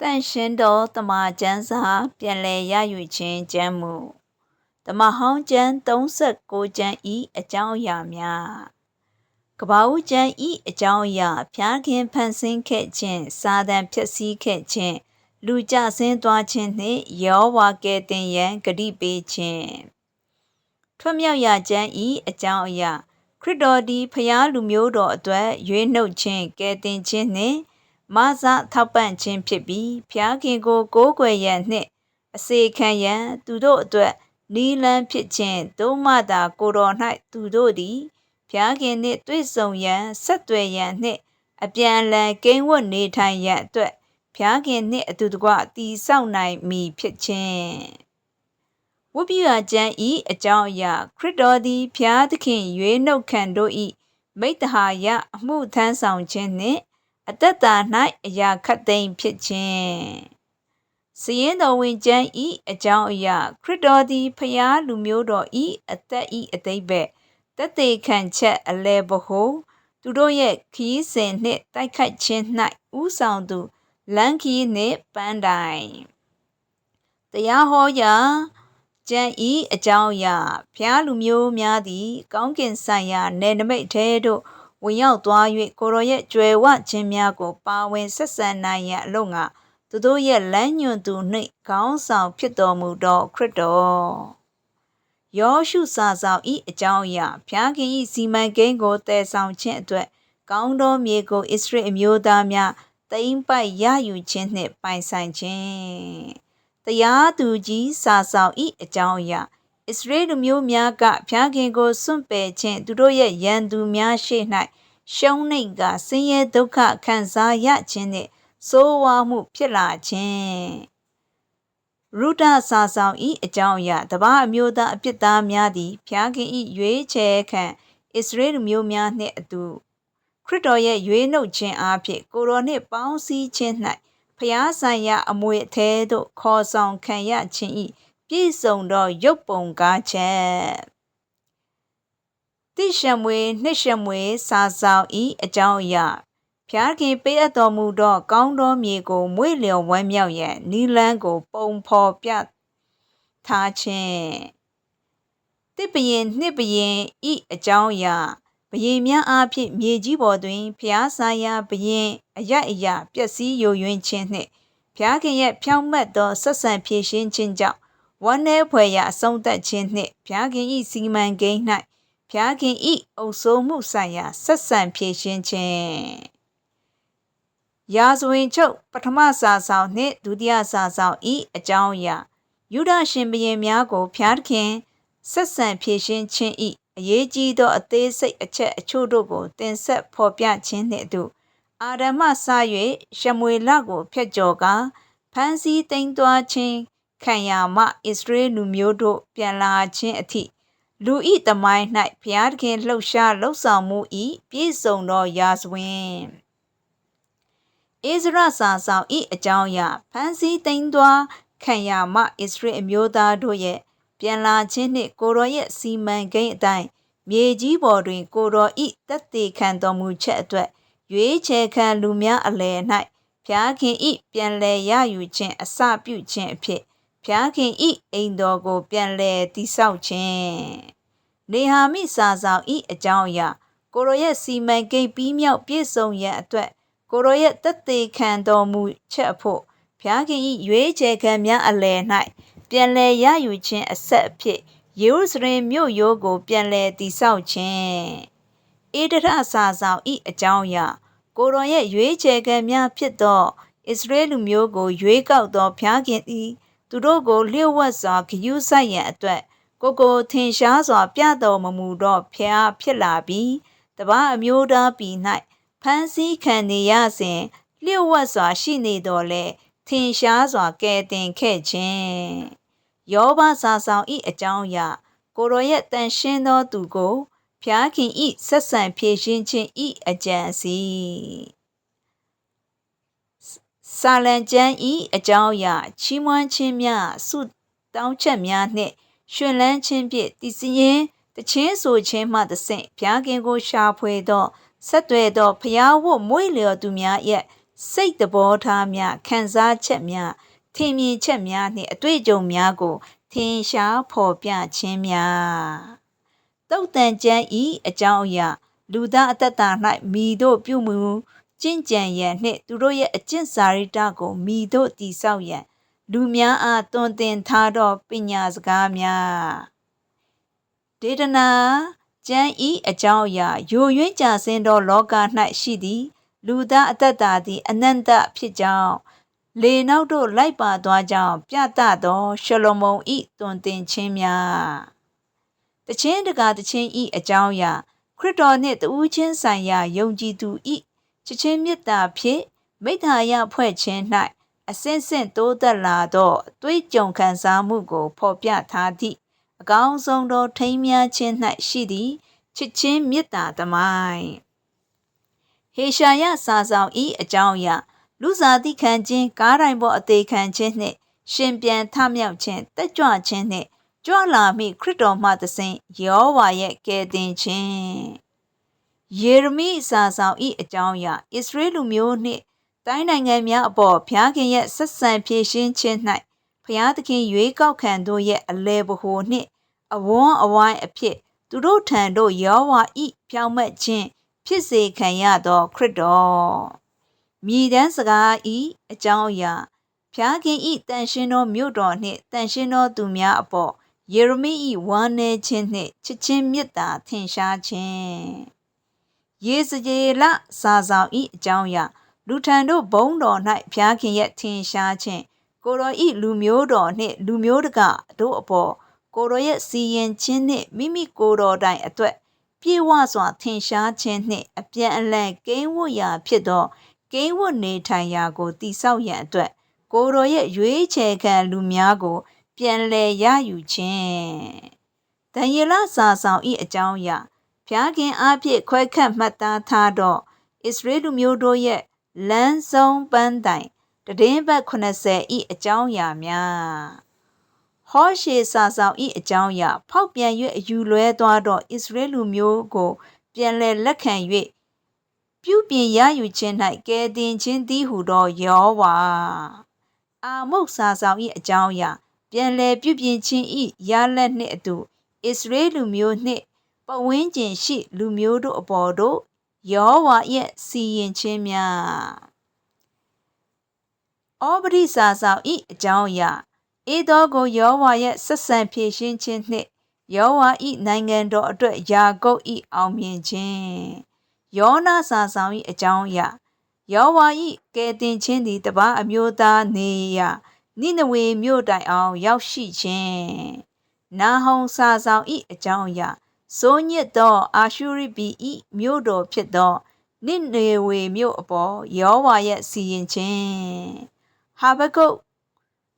တန့်ရှင်းသောတမန်ကျမ်းစာပြန်လည်ရယူခြင်းကျမ်းမူတမဟောင်းကျမ်း36ကျမ်းဤအကြောင်းအရာများကဘာဦးကျမ်းဤအကြောင်းအရာဖျားခင်ဖန်ဆင်းခဲ့ခြင်းစာတန်ဖြစ်စည်းခဲ့ခြင်းလူကြဆင်းသွားခြင်းနှင့်ယောဝါကဲတင်ရန်ဂတိပေးခြင်းထွတ်မြောက်ရာကျမ်းဤအကြောင်းအရာခရစ်တော်သည်ဖျားလူမျိုးတော်အတွက်ရွေးနှုတ်ခြင်းကဲတင်ခြင်းနှင့် မဆထောက်ပံ့ခြင်းဖြစ်ပြီးဖျားခင်ကိုကိုးကွယ်ရန်နှင့် အစေခံရန်သူတို့အတွက်နီလန်းဖြစ်ခြင်းသို့မှသာကိုတော်၌သူတို့သည်ဖျားခင်နှင့်တွေ့ဆုံရန်ဆက်သွယ်ရန်နှင့် အပြန်အလှန်ကိန်းဝတ်နေထိုင်ရန်အတွက်ဖျားခင်နှင့်အတူတကွတည်ဆောက်နိုင်မည်ဖြစ်ခြင်းဝိပ္ပယကျမ်းဤအကြောင်းအရာခရစ်တော်သည်ဖျားသခင်ရွေးနှုတ်ခံတို့ဤမိတ္တဟာယအမှုထမ်းဆောင်ခြင်းနှင့် အသက်တာ၌အရာခတ်သိမ်းဖြစ်ခြင်းစည်ရင်တော်ဝင်ကျမ်းဤအကြောင်းအရာခရစ်တော်သည်ဖျားလူမျိုးတော်ဤအသက်ဤအသိဘက်တသက်ခံချက်အလဲဘဟုသူတို့ရဲ့ခီးစဉ်နှင့်တိုက်ခိုက်ခြင်း၌ဥဆောင်သူလန်ခီနှင့်ပန်းတိုင်တရားဟောရာကျမ်းဤအကြောင်းအရာဖျားလူမျိုးများသည် ကောင်းကင်ဆိုင်ရာနယ်နိမိတ်ထဲသို့ ဝင်ရောက်သွား၍ကိုရောရဲ့ကြွယ်ဝခြင်းများကို ပါဝင်ဆက်ဆံနိုင်ရန်အလို့ငါသူတို့ရဲ့လမ်းညွန်သူနှင့်ခေါင်းဆောင်ဖြစ်တော်မူသောခရစ်တော်ယောရှုစာဆောင်ဤအကြောင်းအရာဖျားခင်ဤစီမံကိန်းကိုတည်ဆောင်ခြင်းအတွက် ကောင်းသောမြေကိုဣသရေအမျိုးသားများတိမ့်ပိုက်ရယူခြင်းနှင့်ပိုင်ဆိုင်ခြင်းတရားသူကြီးစာဆောင်ဤအကြောင်းအရာ ဣသရေလမျိုးများကဖျားခင်ကိုစွန့်ပယ်ခြင်းသူတို့ရဲ့ရန်သူများရှေ့၌ရှုံးနိမ့်ကဆင်းရဲဒုက္ခခံစားရခြင်းနှင့်စိုးဝါမှုဖြစ်လာခြင်းရုဒစာဆောင်ဤအကြောင်းအရာတပါအမျိုးသားအပြစ်သားများသည်ဖျားခင်ဤရွေးချယ်ခံဣသရေလမျိုးများနှင့်အတူခရစ်တော်ရဲ့ရွေးနှုတ်ခြင်းအားဖြင့်ကိုရောနှင့်ပေါင်းစည်းခြင်း၌ဖျားဆိုင်ရာအမွေအထဲသို့ခေါ်ဆောင်ခံရခြင်းဤ ပြည့်စုံသောရုပ်ပုံကားချက်တိရှမွေနှစ်ရှမွေစာဆောင်ဤအကြောင်းအရာဖျားခင်ပေးအပ်တော်မူသောကောင်းသောမြေကိုမွေ့လျော်ဝမ်းမြောက်ရန်နီလန်းကို ပုံဖော်ပြထားခြင်းတစ်ပရင်နှစ်ပရင်ဤအကြောင်းအရာဘယင်များအားဖြင့်မြေကြီးပေါ်တွင်ဖျားဆိုင်ရာဘယင်အရအရာပျက်စီးယိုယွင်းခြင်းနှင့်ဖျားခင်ရဲ့ဖြောင့်မတ်သောဆက်ဆံဖြည့်ရှင်းခြင်းကြောင့် ဝမ်းနည်းဖွယ်ရာအဆုံးသတ်ခြင်းနှင့်ဖျားခင်၏စီမံကိန်း၌ဖျားခင်၏အုပ်စိုးမှုဆိုင်ရာဆက်ဆံဖြည့်ရှင်းခြင်းရာဇဝင်ချုပ်ပထမစာဆောင်နှင့်ဒုတိယစာဆောင်ဤအကြောင်းအရာယူဒရှင်ဘရင်များကိုဖျားခင်ဆက်ဆံဖြည့်ရှင်းခြင်းဤအရေးကြီးသောအသေးစိတ်အချက်အချို့တို့ကိုတင်ဆက်ဖော်ပြခြင်းနှင့်အတူအာရမစ၍ရှမွေလကိုဖျက်ကျော်ကာဖန်စီသိမ်းသွားခြင်း ခံရမှဣသရေလလူမျိုးတို့ ပြန်လာခြင်းအထိ လူဤတမိုင်း၌ဘုရားသခင်လှုပ်ရှားလှုပ်ဆောင်မှုဤပြည့်စုံသောရာဇဝင်ဣဇရစာဆောင်ဤအကြောင်းအရာဖန်စီသိမ်းသွားခံရမှဣသရေလအမျိုးသားတို့ရဲ့ပြန်လာခြင်းနှင့်ကိုရောရဲ့စီမံကိန်းအတိုင်းမြေကြီးပေါ်တွင် ကိုရောဤတက်သေးခံတော်မူချက်အတွက်ရွေးချယ်ခံလူများအလယ်၌ဖျားခင်ဤပြန်လည်ရယူခြင်းအစပြုခြင်းအဖြစ် ဖျားခင်ဤအိမ်တော်ကို ပြန်လည်တည်ဆောက်ခြင်းနေဟာမိစာဆောင်ဤအကြောင်းအရာကိုရောရဲ့စီမံကိန်းပြီးမြောက်ပြည့်စုံရန်အတွက်ကိုရောရဲ့တက်သေးခံတော်မူချက်အဖို့ဖျားခင်ဤရွေးချယ်ခံများအလယ်၌ပြန်လည်ရယူခြင်းအဆက်အဖြစ်ယေရုရှလင်မြို့ရိုးကို ပြန်လည်တည်ဆောက်ခြင်းဧဒရစာဆောင်ဤအကြောင်းအရာကိုရောရဲ့ရွေးချယ်ခံများဖြစ်သောဣသရေလမျိုးကို ရွေးကောက်သောဖျားခင်သည် သူတို့ကိုလျှို့ဝှက်စွာဂရုစိုက်ရန်အတွက်ကိုကိုထင်ရှားစွာ ပြတော်မမူသောဖျားဖြစ်လာပြီးတပားအမျိုးသားပြည်၌ဖန်ဆီးခံနေရစဉ်လျှို့ဝှက်စွာရှိနေတော်လဲထင်ရှားစွာကဲတင်ခဲ့ခြင်းယောဘစာဆောင်ဤအကြောင်းအရာကိုရောရဲ့တန်ရှင်းသောသူကိုဖျားခင်ဤဆက်ဆံဖြည့်ရှင်းခြင်းဤအကြံစီ စာလံကျမ်းဤအကြောင်းအရာချီးမွမ်းခြင်းများဆုတောင်းချက်များနှင့်ရှင်လန်းခြင်းဖြင့်တည်စည်ရင်တချင်းဆိုခြင်းမှတဆင့်ဘုရားခင်ကိုရှာဖွေသောဆက်သွဲသောဖျားဝတ်မွေးလျော်သူများရဲ့စိတ်သဘောထားများခံစားချက်များထင်မြင်ချက်များနှင့်အတွေ့အကြုံများကို ထင်ရှားဖော်ပြခြင်းများတုတ်တန်ကျမ်းဤအကြောင်းအရာလူသားအသက်တာ၌မိတို့ပြုမှု ကျင့်ကြံရန်နှင့်သူတို့ရဲ့အကျင့်စာရိတ္တကိုမိတို့တည်ဆောက်ရန်လူများအားတွင်တင်ထားသောပညာစကားများဒေဒနာကျမ်းဤအကြောင်းအရာယိုယွင်းကြဆင်းသောလောက၌ရှိသည် လူသားအသက်တာသည်အနန္တဖြစ်ကြောင်းလေနောက်တို့လိုက်ပါသွားကြောင်းပြသသောရှလမုန်ဤတွင်တင်ခြင်းများတခြင်းတကာတခြင်းဤအကြောင်းအရာခရစ်တော်နှင့်တူးချင်းဆိုင်ရာယုံကြည်သူဤ ချစ်ချင်းမေတ္တာဖြင့်မိစ္ဆာယဖွဲ့ခြင်း၌အစင်းစင့်တိုးသက်လာသောတွေးကြုံခံစားမှုကို ဖော်ပြထားသည့်အကောင်းဆုံးသောထိမ်းမြခြင်း၌ရှိသည့်ချစ်ချင်းမေတ္တာသမိုင်းဟေရှာယစာဆောင်ဤအကြောင်းအရာလူစားတိခံခြင်းကားတိုင်းပေါ်အသေးခံခြင်းနှင့်ရှင်ပြန်ထမြောက်ခြင်းတက်ကြွခြင်းနှင့်ကြွလာမိခရစ်တော်မှသစဉ်ယောဝါရဲ့ကယ်တင်ခြင်း ယေရမိစာဆောင်ဤအကြောင်းအရာဣသရေလလူမျိုးနှင့်တိုင်းနိုင်ငံများအပေါ်ဘုရားခင်ရဲ့ဆက်ဆံဖြည့်ရှင်းခြင်း၌ဘုရားသခင်ရွေးကောက်ခံတို့ရဲ့အလဲဘဟုနှင့်အဝန်းအဝိုင်းအဖြစ် သူတို့ထံသို့ယောဝါဤဖြောင်းမတ်ခြင်းဖြစ်စေခံရသောခရစ်တော်မြည်တမ်းစကားဤအကြောင်းအရာဖျားခင်ဤတန်ရှင်းသောမြို့တော်နှင့်တန်ရှင်းသောသူများအပေါ်ယေရမိဤဝမ်းနည်းခြင်းနှင့်ချစ်ချင်းမေတ္တာထင်ရှားခြင်း ယေစကျေလစာဆောင်ဤအကြောင်းအရာလူထံတို့ဘုံတော်၌ဖျားခင်ရဲ့ထင်ရှားခြင်းကိုတော်ဤလူမျိုးတော်နှင့်လူမျိုးတကတို့အပေါ်ကိုတော်ရဲ့စီရင်ခြင်းနှင့်မိမိကိုယ်တော်တိုင်အတွက်ပြေဝစွာထင်ရှားခြင်းနှင့်အပြန်အလှန်ကိန်းဝတ်ရာဖြစ်သောကိန်းဝတ်နေထိုင်ရာကိုတိဆောက်ရန်အတွက်ကိုယ်တော်ရဲ့ရွေးချယ်ခံလူများကို ပြန်လည်ရယူခြင်းဒံယေလစာဆောင်ဤအကြောင်းအရာ ဖျားခင်အားဖြင့်ခွဲခတ်မှတ်သားထားသောဣသရေလမျိုးတို့ရဲ့လမ်းဆုံးပန်းတိုင်တည်င်းဘက်80ဤအကြောင်းအရာများဟောရှေစာဆောင်ဤအကြောင်းအရာဖောက်ပြန်၍အယူလွဲသွားသောဣသရေလမျိုးကို ပြန်လည်လက်ခံ၍ပြုပြင်ရယူခြင်း၌ကဲတင်ခြင်းသည်ဟုသောယောဝါအာမုတ်စာဆောင်၏အကြောင်းအရာပြန်လည်ပြုပြင်ခြင်း၏ရလက်နှင့်အတူဣသရေလမျိုးနှင့်ပ ဝင်းကျင်ရှိ လူမျိုးတို့အပေါ်သို့ယောဝါရဲ့စီရင်ခြင်းများဩပရိစာဆောင်ဤအကြောင်းအရာဧသောကိုယောဝါရဲ့ဆက်ဆံဖြည့်ရှင်းခြင်းနှင့်ယောဝါဤနိုင်ငံတော်အတွက်ယာကုပ်ဤအောင်မြင်ခြင်းယောနာစာဆောင်ဤအကြောင်းအရာယောဝါဤကဲတင်ခြင်းသည်တပားအမျိုးသားနေရာနိနဝေမြို့တိုင်အောင် ရောက်ရှိခြင်းနာဟုံစာဆောင်ဤအကြောင်းအရာ စိုးညစ်သောအာရှုရိပီဤမြို့တော်ဖြစ်သောနိနေဝေမြို့အပေါ်ယောဝါရဲ့စီရင်ခြင်းဟာဘကုတ်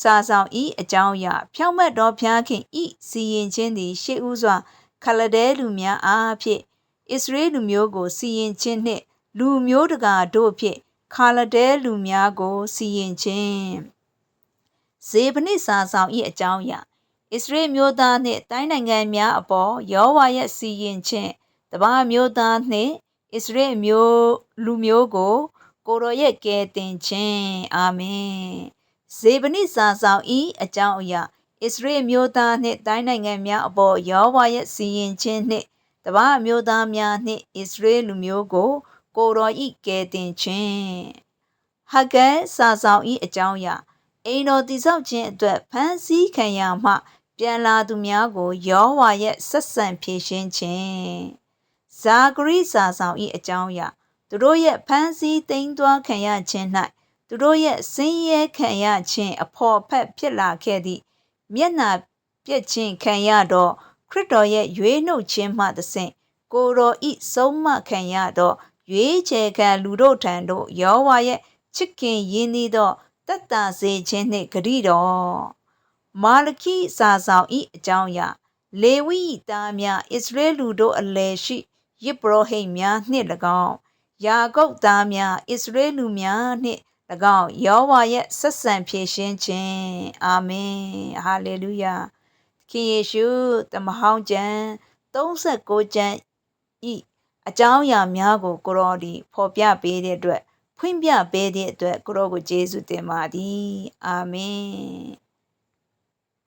စာဆောင်ဤအကြောင်းအရာဖြောင့်မတ်တော်ဖျားခင်ဤစီရင်ခြင်းသည် ရှေးဥစွာခလဒဲလူများအားဖြင့်ဣသရေလလူမျိုးကို စီရင်ခြင်းနှင့် လူမျိုးတကာတို့ဖြင့်ခါလဒဲလူများကို စီရင်ခြင်းဇေဗနိစာဆောင်ဤအကြောင်းအရာ ဣသရေလမျိုးသားနှင့်တိုင်းနိုင်ငံများအပေါ်ယောဝါရဲ့စီရင်ခြင်းတပါးမျိုးသားနှင့်ဣသရေလမျိုးလူမျိုးကို ကိုရောရဲ့ကဲတင်ခြင်းအာမင်ဇေဗနိစာဆောင်ဤအကြောင်းအရာဣသရေလမျိုးသားနှင့်တိုင်းနိုင်ငံများအပေါ်ယောဝါရဲ့စီရင်ခြင်းနှင့်တပါးမျိုးသားများနှင့်ဣသရေလလူမျိုးကို ကိုရောဤကဲတင်ခြင်းဟဂဲစာဆောင်ဤအကြောင်းအရာအိမ်တော်တည်ဆောက်ခြင်းအတွက်ဖန်ဆီးခံရမှ ပြန်လာသူများကိုယောဝါရဲ့ဆက်ဆံဖြည့်ရှင်းခြင်းဇာဂရိစာဆောင်ဤအကြောင်းအရာသူတို့ရဲ့ဖမ်းဆီးသိမ်းသွားခံရခြင်း၌သူတို့ရဲ့ဆင်းရဲခံရခြင်းအဖို့ဖက်ဖြစ်လာခဲ့သည့်မျက်နာပြက်ခြင်းခံရသောခရစ်တော်ရဲ့ရွေးနှုတ်ခြင်းမှသဖြင့်ကိုတော်ဤဆုံးမခံရသောရွေးချယ်ခံလူတို့ထံသို့ယောဝါရဲ့ချစ်ခင်ရင်းနှီးသောတတ်တာစေခြင်းနှင့်ဂရိတော် မာလခိစာဆောင်ဤအကြောင်းအရာလေဝိသားများဣသရေလလူတို့အလယ်ရှိယစ်ပရောဟိတ်များနှင့်၎င်းယာကုပ်သားများဣသရေလများနှင့်၎င်းယောဝါရဲ့ဆက်ဆံဖြည့်ရှင်းခြင်းအာမင်ဟာလေလုယာခင်ယေရှုတမဟောင်းကျမ်း36ကျမ်းဤအကြောင်းအရာများကိုကိုရောဒီဖော်ပြပေးတဲ့အတွက်ဖွင့်ပြပေးတဲ့အတွက်ကိုရောကိုကျေးဇူးတင်ပါသည်အာမင်